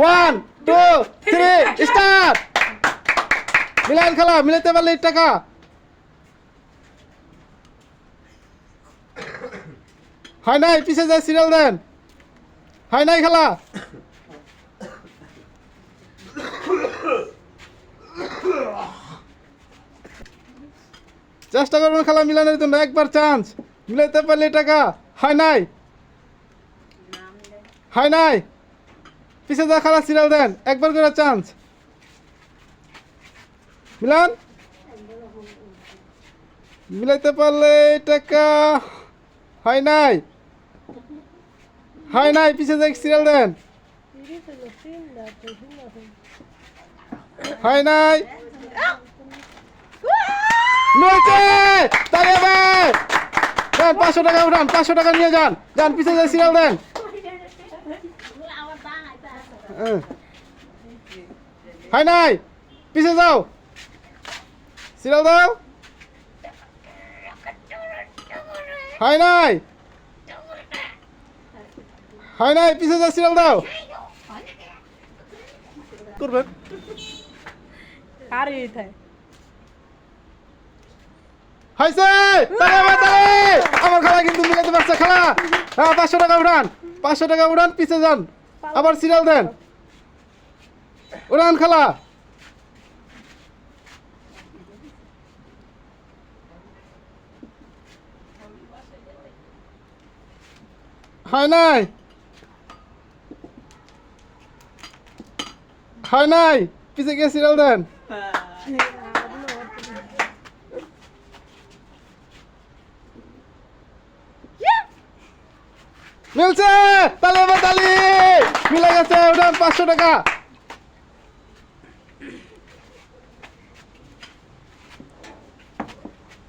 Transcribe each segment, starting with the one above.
One two three start মিলান খেলা মিলাতে পারলে টাকা। হয় নাই পিছে যায় সিরিয়াল দেন। হয় নাই খেলা। চেষ্টা করবেন খেলা মিলানোর জন্য, একবার চান্স মিলাইতে পারলে টাকা। হয় নাই। হয় নাই। পিছে যা খেলা, সিরিয়াল দেন। একবার করে চান্স মিলান? মিলাইতে পারলে টাকা হয় নাই। হয় নাই, পিছে যাই সিরিয়াল দেন। হয় নাই। পাঁচশো টাকা উঠান, পাঁচশো টাকা নিয়ে যান। যান, পিছে যাই সিরিয়াল দেন। হ্যাঁ। নাই? পিছে যাও। সিরিয়াল দাও। হয় নাই? হয় নাই? পিছে যাও সিরিয়াল দাও। করবেন কার এইটাই হয়েছে? তালে আবার তালে আমার খেলা কিন্তু মিলাতে পারছে খেলা। হ্যাঁ পাঁচশো টাকা উঠান পাঁচশো টাকা উঠান পিছে যান। আবার সিরিয়াল দেন। উড়ান খালা। হয় নাই। হয় নাই। পিছে গিয়ে সিরিয়াল দেন? মিলছে, তালে এবার তালি মিলে গেছে উঠান পাঁচশো টাকা।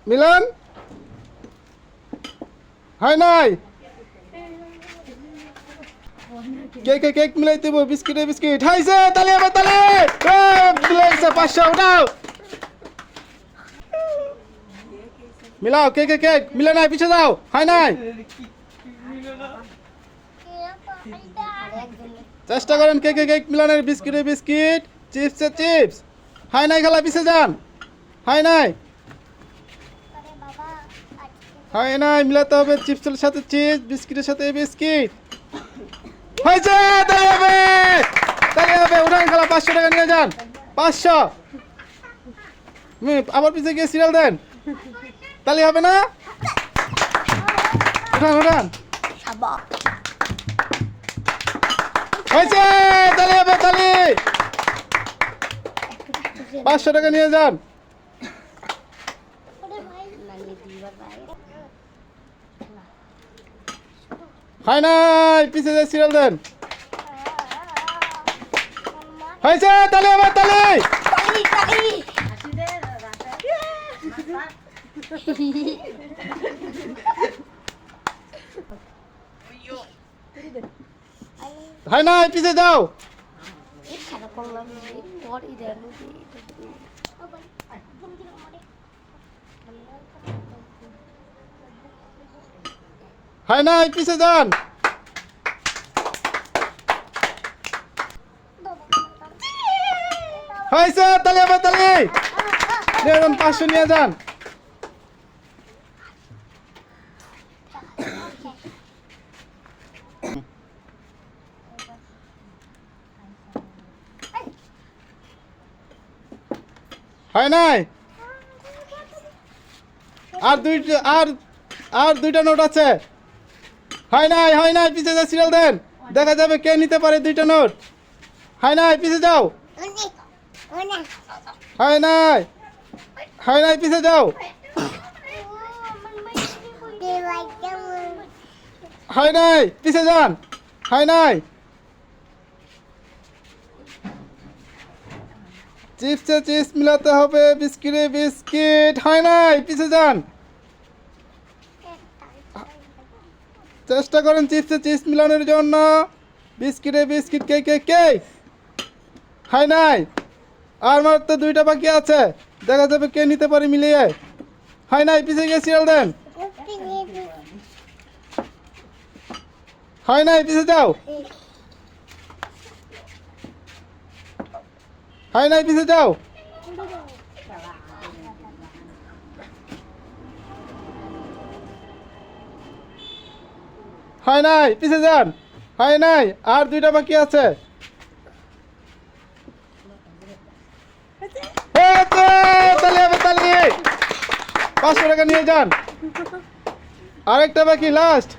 মিলন? হয় নাই? কেক কেক মিলাই দেবো বিস্কিটে বিস্কিট। হাইছে তালি এবার তালি। এ, মিলে পাঁচশো উঠাও। মিলাও কেক কেক মিলে নাই পিছে যাও। হয় নাই? চেষ্টা করেন কেকে কেক মিলানের বিস্কিটে বিস্কিট চিপসে চিপস। হাই নাই খেলা পিছে যান। হাই নাই? হাই নাই মিলাতে হবে চিপসের সাথে চিপস বিস্কিটের সাথে বিস্কিট। হয়েছে তাই হবে তাই হবে উঠান খেলা, পাঁচশো টাকা নিয়ে যান। পাঁচশো। আবার পিছে গিয়ে সিরিয়াল দেন। তাহলে হবে না? উঠান উঠান হয়েছে তাহলে হবে তাহলে পাঁচশো টাকা নিয়ে যান। হয় নাই পিছে যে সিরিয়াল দেন। হয়েছে তাহলে আবার তাহলে হয় নাই পিছে যাও। হয় নাই পিছে যান। হয়েছে তাহলে আবার তাহলে নিয়ে যান, পাঁচশো নিয়ে যান। হয় নাই? আর দুইটা আর আর দুইটা নোট আছে। হয় নাই হয় নাই, পিছে যা সিরিয়াল দেন। দেখা যাবে কে নিতে পারে দুইটা নোট। হয় নাই, পিছে যাও। হয় নাই হয় নাই, পিছে যাও। হয় নাই, পিছে যান। হয় নাই। চিপসে চিপস মিলাতে হবে, বিস্কিটে বিস্কিট। হয় নাই, পিছে যান। চেষ্টা করেন চিপসে, চিপস মিলানোর জন্য। বিস্কিটে বিস্কিট, কে কে কে? হয় নাই? আর মাত্র দুইটা বাকি আছে। দেখা যাবে কে নিতে পারে মিলিয়ে। হাই নাই? পিছে গিয়ে সিরিয়াল দেন। হয় নাই? পিছে যাও। হয় নাই? পিছে যাও। হয় নাই পিছিয়ে যান। হয় নাই, আর দুইটা বাকি আছে। পাঁচশো টাকা নিয়ে যান। আরেকটা বাকি লাস্ট